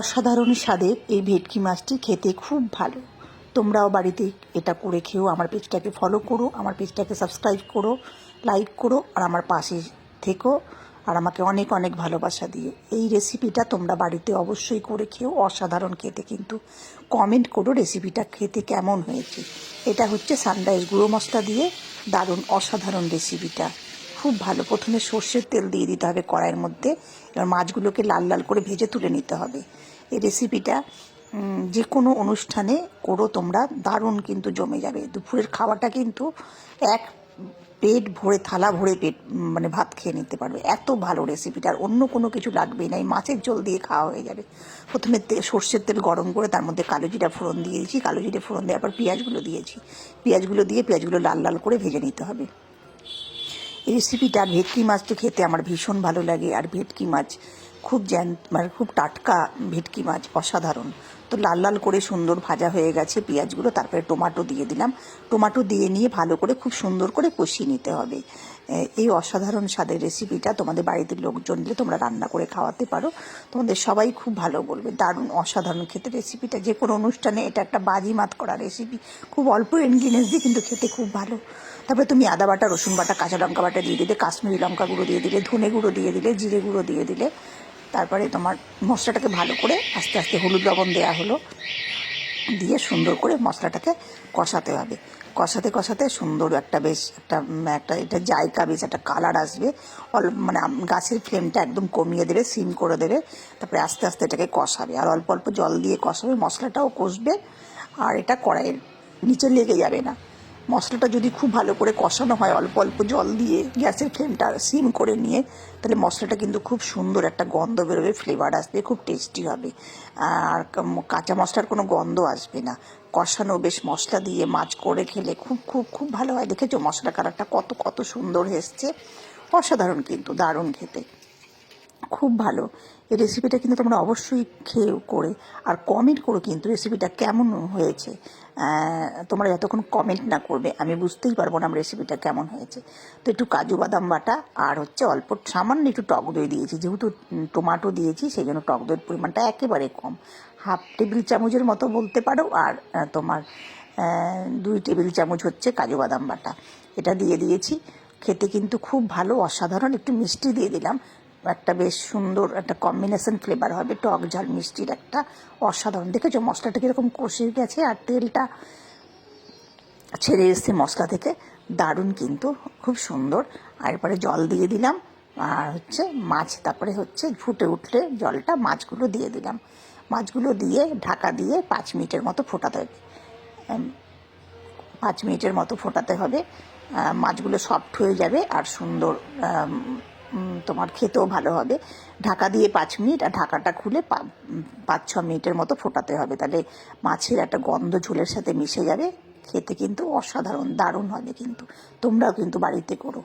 অসাধারণ স্বাদের এই ভেটকি মাছটি খেতে খুব ভালো। তোমরাও বাড়িতে এটা করে খেও আমার পেজটাকে ফলো করো, আমার পেজটাকে সাবস্ক্রাইব করো লাইক করো, আর আমার পাশে থেকো, আর আমাকে অনেক অনেক ভালোবাসা দিয়ে এই রেসিপিটা তোমরা বাড়িতে অবশ্যই করে খেও অসাধারণ খেতে কিন্তু কমেন্ট করো রেসিপিটা খেতে কেমন হয়েছে। এটা হচ্ছে সানরাইজ গুঁড়ো মশলা দিয়ে দারুণ অসাধারণ রেসিপিটা খুব ভালো। প্রথমে সর্ষের তেল দিয়ে দিতে হবে কড়াইয়ের মধ্যে। এবার মাছগুলোকে লাল লাল করে ভেজে তুলে নিতে হবে। এই রেসিপিটা যে কোনো অনুষ্ঠানে করো তোমরা, দারুণ কিন্তু জমে যাবে। দুপুরের খাওয়াটা কিন্তু এক পেট ভরে, থালা ভরে পেট মানে ভাত খেয়ে নিতে পারবে। এত ভালো রেসিপিটা আর অন্য কোনো কিছু লাগবেই না। এই মাছের ঝোল দিয়ে খাওয়া হয়ে যাবে। প্রথমে সর্ষের তেল গরম করে তার মধ্যে কালো জিরা ফোড়ন দিয়েছি। কালো জিরে ফোড়ন দেওয়ার পর পেঁয়াজগুলো দিয়েছি। পেঁয়াজগুলো দিয়ে পেঁয়াজগুলো লাল লাল করে ভেজে নিতে হবে। এই রেসিপিটা ভেটকি মাছটা খেতে আমার ভীষণ ভালো লাগে। আর ভেটকি মাছ খুব জ্যান মানে খুব টাটকা ভেটকি মাছ, অসাধারণ। তো লাল লাল করে সুন্দর ভাজা হয়ে গেছে পেঁয়াজগুলো, তারপরে টমেটো দিয়ে দিলাম। টমেটো দিয়ে নিয়ে ভালো করে খুব সুন্দর করে কষিয়ে নিতে হবে। এই অসাধারণ স্বাদের রেসিপিটা তোমাদের বাড়িতে লোকজন এলে তোমরা রান্না করে খাওয়াতে পারো। তোমাদের সবাই খুব ভালো বলবে। দারুণ অসাধারণ খেতে রেসিপিটা যে কোনো অনুষ্ঠানে এটা একটা বাজি মাত করা রেসিপি খুব অল্প ইনগ্রিডিয়েন্টস দিয়ে কিন্তু খেতে খুব ভালো। তারপরে তুমি আদা বাটা, রসুন বাটা, কাঁচা লঙ্কা বাটা দিয়ে দিলে, কাশ্মীরি লঙ্কা গুঁড়ো দিয়ে দিলে, ধনে গুঁড়ো দিয়ে দিলে, জিরে গুঁড়ো দিয়ে দিলে। তারপরে তোমার মশলাটাকে ভালো করে আস্তে আস্তে হলুদ লবণ দেওয়া হলো। দিয়ে সুন্দর করে মশলাটাকে কষাতে হবে। কষাতে কষাতে সুন্দর একটা বেশ একটা একটা এটা জায়গা, বেশ একটা কালার আসবে। অল্প মানে গাছের ফ্লেমটা একদম কমিয়ে দেবে সিম করে দেবে। তারপরে আস্তে আস্তে এটাকে কষাবে। আর অল্প অল্প জল দিয়ে কষাবে, মশলাটাও কষবে। আর এটা কড়াইয়ের নিচে লেগে যাবে না। মশলাটা যদি খুব ভালো করে কষানো হয়, অল্প অল্প জল দিয়ে গ্যাসের ফ্লেমটা সিম করে নিয়ে, তাহলে মশলাটা কিন্তু খুব সুন্দর একটা গন্ধ বেরোবে, ফ্লেভার আসবে, খুব টেস্টি হবে। আর কাঁচা মশলার কোনো গন্ধ আসবে না। কষানো বেশ মশলা দিয়ে মাছ করে খেলে খুব খুব খুব ভালো হয়। দেখেছ মশলা কালারটা কত কত সুন্দর এসছে। অসাধারণ কিন্তু, দারুণ খেতে। খুব ভালো। এই রেসিপিটা কিন্তু তোমরা অবশ্যই খেয়েও করে আর কমেন্ট করো কিন্তু রেসিপিটা কেমন হয়েছে। তোমরা যতক্ষণ কমেন্ট না করবে, আমি বুঝতেই পারব না আমার রেসিপিটা কেমন হয়েছে। তো একটু কাজু বাদাম বাটা আর হচ্ছে অল্প সামান্য একটু টক দই দিয়েছি। যেহেতু টমেটো দিয়েছি, সেই জন্য টক দইয়ের পরিমাণটা একেবারে কম। হাফ টেবিল চামচের মতো বলতে পারো আর তোমার দুই টেবিল চামচ হচ্ছে কাজু বাদাম বাটা। এটা দিয়ে দিয়েছি। খেতে কিন্তু খুব ভালো, অসাধারণ, একটু মিষ্টি দিয়ে দিলাম। একটা বেশ সুন্দর একটা কম্বিনেশন ফ্লেভার হবে, টক ঝাল, মিষ্টির একটা অসাধারণ। দেখেছ মশলাটা কীরকম কষে গেছে আর তেলটা ছেড়ে এসছে মশলা থেকে। দারুণ কিন্তু, খুব সুন্দর। আর এরপরে জল দিয়ে দিলাম। আর হচ্ছে মাছ, তারপরে হচ্ছে ফুটে উঠলে জলটা মাছগুলো দিয়ে দিলাম। মাছগুলো দিয়ে ঢাকা দিয়ে পাঁচ মিনিটের মতো ফোটাতে হবে। পাঁচ মিনিটের মতো ফোটাতে হবে। মাছগুলো সফট হয়ে যাবে আর সুন্দর তোমার খেতেও ভালো হবে। ঢাকা দিয়ে পাঁচ মিনিট আর ঢাকাটা খুলে পাঁচ, ছ মিনিটের মতো ফোটাতে হবে। তাহলে মাছের একটা গন্ধ ঝোলের সাথে মিশে যাবে। খেতে কিন্তু অসাধারণ, দারুণ হবে কিন্তু। তোমরাও কিন্তু বাড়িতে করো।